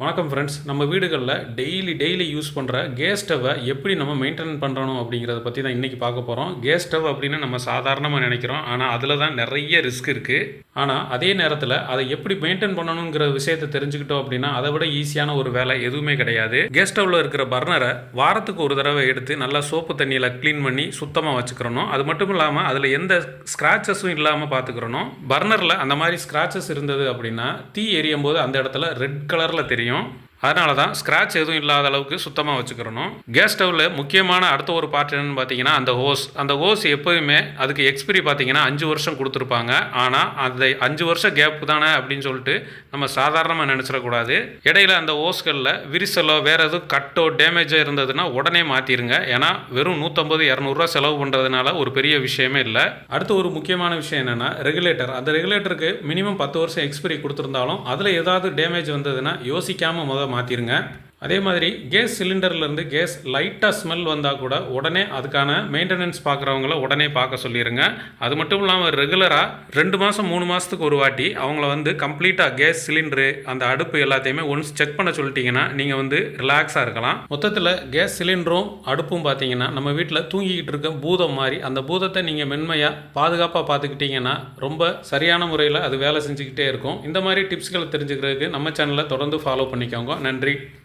வணக்கம் ஃப்ரெண்ட்ஸ் நம்ம வீடுகளில் டெய்லி டெய்லி யூஸ் பண்ணுற கேஸ் ஸ்டவ்வை எப்படி நம்ம மெயின்டைன் பண்ணுறணும் அப்படிங்கிறத பற்றி தான் இன்றைக்கி பார்க்க போகிறோம் கேஸ் ஸ்டவ் அப்படின்னு நம்ம சாதாரணமாக நினைக்கிறோம். ஆனால் அதில் தான் நிறைய ரிஸ்க் இருக்குது ஆனால் அதே நேரத்தில் அதை எப்படி மெயின்டைன் பண்ணணுங்கிற விஷயத்தை தெரிஞ்சுக்கிட்டோம் அப்படின்னா அதை விட ஈஸியான ஒரு வேலை எதுவுமே கிடையாது. கெஸ்ட் ஸ்டவ்வில் இருக்கிற பர்னரை வாரத்துக்கு ஒரு தடவை எடுத்து நல்லா சோப்பு தண்ணியில் க்ளீன் பண்ணி சுத்தமாக வச்சுக்கிறணும். அது மட்டும் இல்லாமல் அதில் எந்த ஸ்க்ராச்சஸும் இல்லாமல் பார்த்துக்கிறணும். பர்னரில் அந்த மாதிரி ஸ்க்ராச்சஸ் இருந்தது அப்படின்னா தீ எரியும் போது அந்த இடத்துல ரெட் கலரில் தெரியும். அதனால தான் ஸ்க்ராட்ச் எதுவும் இல்லாத அளவுக்கு சுத்தமாக வச்சுக்கிறணும். கேஸ் ஸ்டவ்வில் முக்கியமான அடுத்த ஒரு பார்ட் என்னென்னு பார்த்தீங்கன்னா அந்த ஹோஸ் அந்த ஹோஸ் எப்போயுமே அதுக்கு எக்ஸ்பிரி பார்த்தீங்கன்னா அஞ்சு வருஷம் கொடுத்துருப்பாங்க. ஆனால் அந்த அஞ்சு வருஷம் கேப் தானே அப்படின்னு சொல்லிட்டு நம்ம சாதாரணமாக நினச்சிடக்கூடாது. இடையில அந்த ஹோஸ்களில் விரிசலோ வேறு எதுவும் கட்டோ டேமேஜோ இருந்ததுன்னா உடனே மாற்றிருங்க ஏன்னா வெறும் நூற்றம்பது இரநூறுவா செலவு பண்ணுறதுனால ஒரு பெரிய விஷயமே இல்லை. அடுத்து ஒரு முக்கியமான விஷயம் என்னென்னா ரெகுலேட்டர் அந்த ரெகுலேட்டருக்கு மினிமம் பத்து வருஷம் எக்ஸ்பிரி கொடுத்துருந்தாலும் அதில் ஏதாவது டேமேஜ் வந்ததுன்னா யோசிக்காமல் முத மாற்றிருங்க அதே மாதிரி கேஸ் சிலிண்டர்லேருந்து கேஸ் லைட்டாக ஸ்மெல் வந்தால் கூட உடனே அதுக்கான மெயின்டெனன்ஸ் பார்க்குறவங்கள உடனே பார்க்க சொல்லிடுங்க அது மட்டும் இல்லாமல் ரெகுலராக ரெண்டு மாதம் மூணு மாதத்துக்கு ஒரு வாட்டி அவங்கள வந்து கம்ப்ளீட்டாக கேஸ் சிலிண்டரு அந்த அடுப்பு எல்லாத்தையுமே ஒன்ஸ் செக் பண்ண சொல்லிட்டீங்கன்னா நீங்கள் வந்து ரிலாக்ஸாக இருக்கலாம். மொத்தத்தில் கேஸ் சிலிண்டரும் அடுப்பும் பார்த்தீங்கன்னா நம்ம வீட்டில் தூங்கிக்கிட்டு இருக்க பூதம் மாதிரி அந்த பூதத்தை நீங்கள் மென்மையாக பாதுகாப்பாக பார்த்துக்கிட்டிங்கன்னா ரொம்ப சரியான முறையில் அது வேலை செஞ்சுக்கிட்டே இருக்கும். இந்த மாதிரி டிப்ஸ்களை தெரிஞ்சுக்கிறதுக்கு நம்ம சேனலை தொடர்ந்து ஃபாலோ பண்ணிக்கோங்க. நன்றி.